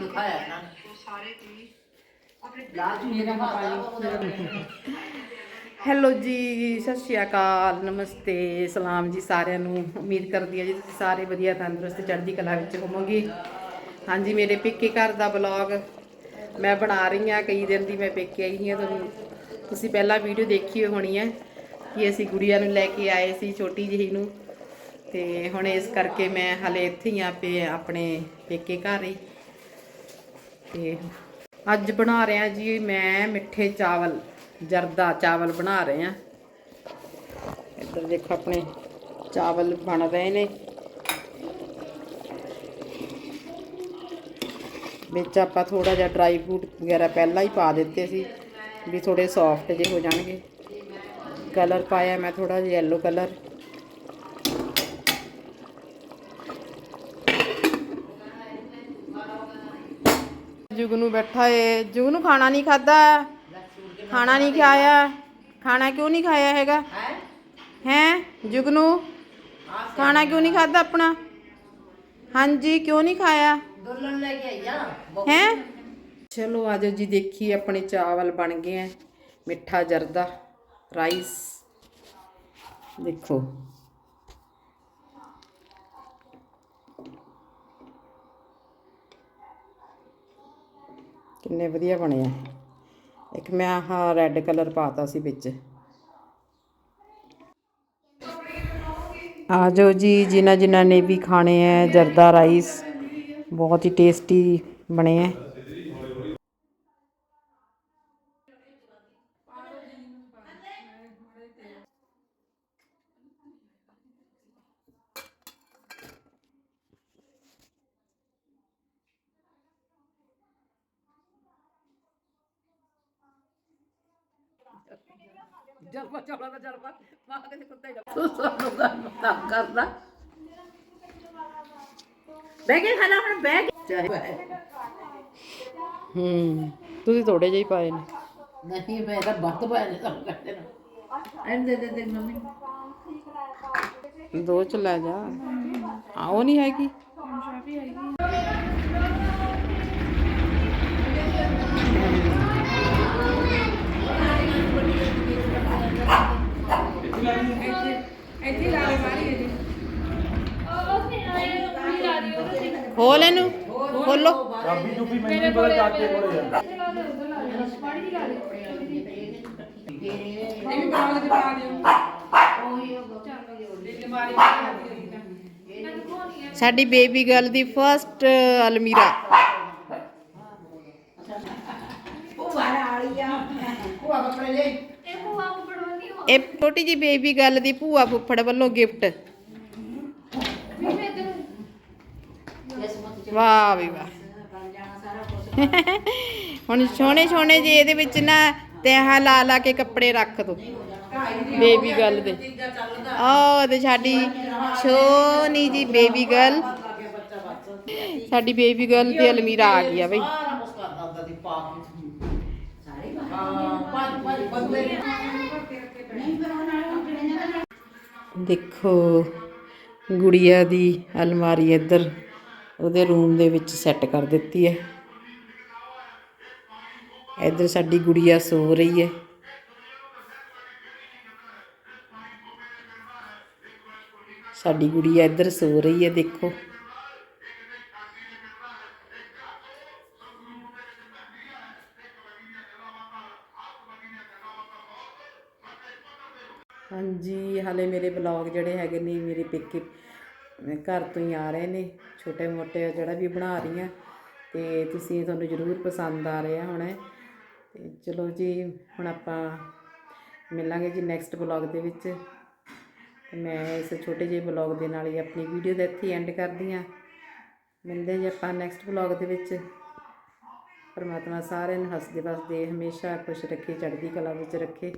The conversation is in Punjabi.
ਦਿਖਾਇਆ ਇਹਨਾਂ ਨੇ। ਲਾਜ ਮੇਰਾ ਹੈਲੋ ਜੀ ਸਤਿ ਸ਼੍ਰੀ ਅਕਾਲ ਨਮਸਤੇ ਸਲਾਮ ਜੀ ਸਾਰਿਆਂ ਨੂੰ। ਉਮੀਦ ਕਰਦੀ ਹਾਂ ਜੀ ਤੁਸੀਂ ਸਾਰੇ ਵਧੀਆ ਤੰਦਰੁਸਤ ਚੜ੍ਹਦੀ ਕਲਾ ਵਿੱਚ ਹੋਵੋਗੇ। ਹਾਂਜੀ ਮੇਰੇ ਪੇਕੇ ਘਰ ਦਾ ਬਲੌਗ ਮੈਂ ਬਣਾ ਰਹੀ ਹਾਂ। ਕਈ ਦਿਨ ਦੀ ਮੈਂ ਪੇਕੇ ਆਈ ਹਾਂ ਤੁਹਾਨੂੰ ਤੁਸੀਂ ਪਹਿਲਾਂ ਵੀਡੀਓ ਦੇਖੀ ਹੋਣੀ ਹੈ ਕਿ ਅਸੀਂ ਗੁੜੀਆ ਨੂੰ ਲੈ ਕੇ ਆਏ ਸੀ ਛੋਟੀ ਜਿਹੀ ਨੂੰ। ਤੇ ਹੁਣ ਇਸ ਕਰਕੇ ਮੈਂ ਹਲੇ ਇੱਥੇ ਹੀ ਆ ਪੇ ਆਪਣੇ ਪੇਕੇ ਘਰ ਹੀ। ਤੇ ਅੱਜ ਬਣਾ ਰਹੇ ਆ ਜੀ ਮੈਂ ਮਿੱਠੇ ਚਾਵਲ, ਜਰਦਾ ਚਾਵਲ ਬਣਾ ਰਹੇ ਆ ਇੱਧਰ ਦੇਖੋ ਆਪਣੇ ਚਾਵਲ ਬਣ ਰਹੇ ਨੇ। ਵਿੱਚ ਆਪਾਂ ਥੋੜਾ ਜਿਹਾ ਡਰਾਈ ਫਰੂਟ ਵਗੈਰਾ ਪਹਿਲਾਂ ਹੀ ਪਾ ਦਿੱਤੇ ਸੀ, ਵੀ ਥੋੜੇ ਸੌਫਟ ਜਿਹੇ ਹੋ ਜਾਣਗੇ। ਕਲਰ ਪਾਇਆ ਮੈਂ ਥੋੜਾ ਜਿਹਾ yellow ਕਲਰ ਜੁਗਨੂ ਬੈਠਾ ਏ। ਜੁਗਨੂ ਖਾਣਾ ਨਹੀਂ ਖਾਦਾ ਖਾਣਾ ਨਹੀਂ ਖਾਇਆ। ਖਾਣਾ ਕਿਉਂ ਨਹੀਂ ਖਾਇਆ ਹੈਗਾ? ਹੈ? ਜੁਗਨੂ ਖਾਣਾ ਕਿਉਂ ਨਹੀਂ ਖਾਦਾ ਆਪਣਾ? ਹਾਂਜੀ ਕਿਉਂ ਨਹੀਂ ਖਾਇਆ? ਦੁਲਨ ਲੈ ਕੇ ਆਈ ਆ। ਹੈ? ਚਲੋ ਆਜੋ ਜੀ ਦੇਖੀਏ ਆਪਣੇ ਚਾਵਲ ਬਣ ਗਏ ਮਿੱਠਾ ਜਰਦਾ ਰਾਈਸ। ਦੇਖੋ। ਕਿੰਨੇ ਵਧੀਆ ਬਣੇ ਆ। ਇੱਕ ਮੈਂ ਆਹ ਰੈੱਡ ਕਲਰ ਪਾਤਾ ਸੀ ਵਿੱਚ। ਆ ਜਾਓ ਜੀ ਜਿਨ੍ਹਾਂ ਜਿਨ੍ਹਾਂ ਨੇ ਵੀ ਖਾਣੇ ਹੈ ਜਰਦਾ ਰਾਈਸ ਬਹੁਤ ਹੀ ਟੇਸਟੀ ਬਣੇ ਹੈ ਜਲਵਾ ਚੌੜਾ ਦਾ ਜਲਵਾ ਮਾਂ ਕਹਿੰਦੇ ਕੁੱਤੇ ਜਲਵਾ ਸਾਨੂੰ ਕੰਮ ਕਰਦਾ। ਬਹਿ ਕੇ ਖਾਣਾ ਹੁਣ ਬਹਿ ਕੇ। ਚਾਹੇ ਹੂੰ ਤੁਸੀਂ ਥੋੜੇ ਜਿਹੇ ਹੀ ਪਾਏ ਨੇ। ਨਹੀਂ ਮੈਂ ਤਾਂ ਬੱਤ ਪਾਇਆ ਨੇ ਤਾਂ ਕਰਦੇ ਨਾ। ਐਂ ਦੇ ਦੇ ਦੇ ਮੰਮੀ ਦੋ ਚ ਲੈ ਜਾ। ਆ ਉਹ ਨਹੀਂ ਹੈਗੀ? ਖੋਲ ਇਹਨੂੰ। ਖੋਲੋ। ਸਾਡੀ ਬੇਬੀ ਗਰਲ ਦੀ ਫਰਸਟ ਅਲਮੀਰਾ ਉਹ ਵਾਲਾ ਆਲੀ ਆ ਉਹ ਕੱਪੜੇ ਲੈ ਇਹ ਛੋਟੀ ਜੀ ਬੇਬੀ ਗਰਲ ਦੀ ਭੂਆ ਫੁੱਫੜ ਵੱਲੋਂ ਗਿਫਟ ਵਾਹ ਵੀ ਵਾਹ। ਹੁਣ ਸੋਹਣੇ ਸੋਹਣੇ ਜੇ ਇਹਦੇ ਵਿੱਚ ਨਾ ਤੈਹਾਂ ਲਾ ਲਾ ਕੇ ਕੱਪੜੇ ਰੱਖ ਦੋ। ਬੇਬੀ ਗਰਲ ਦੇ। ਆਹ, ਤੇ ਸਾਡੀ ਸੋਹਣੀ ਜੀ ਬੇਬੀ ਗਰਲ। ਸਾਡੀ ਬੇਬੀ ਗਰਲ ਦੀ ਅਲਮੀਰਾ ਆ ਗਈ ਆ ਬਈ। ਦੇਖੋ, ਗੁੜੀਆ ਦੀ ਅਲਮਾਰੀ ਇੱਧਰ। ਉਹਦੇ ਰੂਮ ਦੇ ਵਿੱਚ ਸੈੱਟ ਕਰ ਦਿੱਤੀ ਹੈ। ਇੱਧਰ ਸਾਡੀ ਗੁੜੀਆ ਸੋ ਰਹੀ ਹੈ। ਸਾਡੀ ਗੁੜੀਆ ਇੱਧਰ ਸੋ ਰਹੀ ਹੈ, ਦੇਖੋ। ਹਾਂਜੀ, ਹਾਲੇ ਮੇਰੇ ਬਲੌਗ ਜਿਹੜੇ ਹੈਗੇ ਨੇ ਮੇਰੇ ਪੇਕੇ ਘਰ ਤੋਂ ਹੀ ਆ ਰਹੇ ਨੇ, ਛੋਟੇ ਮੋਟੇ ਜਿਹੜਾ ਵੀ ਬਣਾ ਰਹੀ ਹਾਂ ਅਤੇ ਤੁਸੀਂ ਤੁਹਾਨੂੰ ਜ਼ਰੂਰ ਪਸੰਦ ਆ ਰਿਹਾ ਹੋਣਾ ਅਤੇ ਚਲੋ ਜੀ, ਹੁਣ ਆਪਾਂ ਮਿਲਾਂਗੇ ਜੀ ਨੈਕਸਟ ਬਲੌਗ ਦੇ ਵਿੱਚ। ਮੈਂ ਇਸ ਛੋਟੇ ਜਿਹੇ ਬਲੌਗ ਦੇ ਨਾਲ ਹੀ ਆਪਣੀ ਵੀਡੀਓ ਦਾ ਇੱਥੇ ਐਂਡ ਕਰਦੀ ਹਾਂ। ਮਿਲਦੇ ਜੀ ਆਪਾਂ ਨੈਕਸਟ ਬਲੌਗ ਦੇ ਵਿੱਚ। ਪਰਮਾਤਮਾ ਸਾਰਿਆਂ ਨੂੰ ਹੱਸਦੇ ਵਸਦੇ ਹਮੇਸ਼ਾ ਖੁਸ਼ ਰੱਖੇ, ਚੜ੍ਹਦੀ ਕਲਾ ਵਿੱਚ ਰੱਖੇ।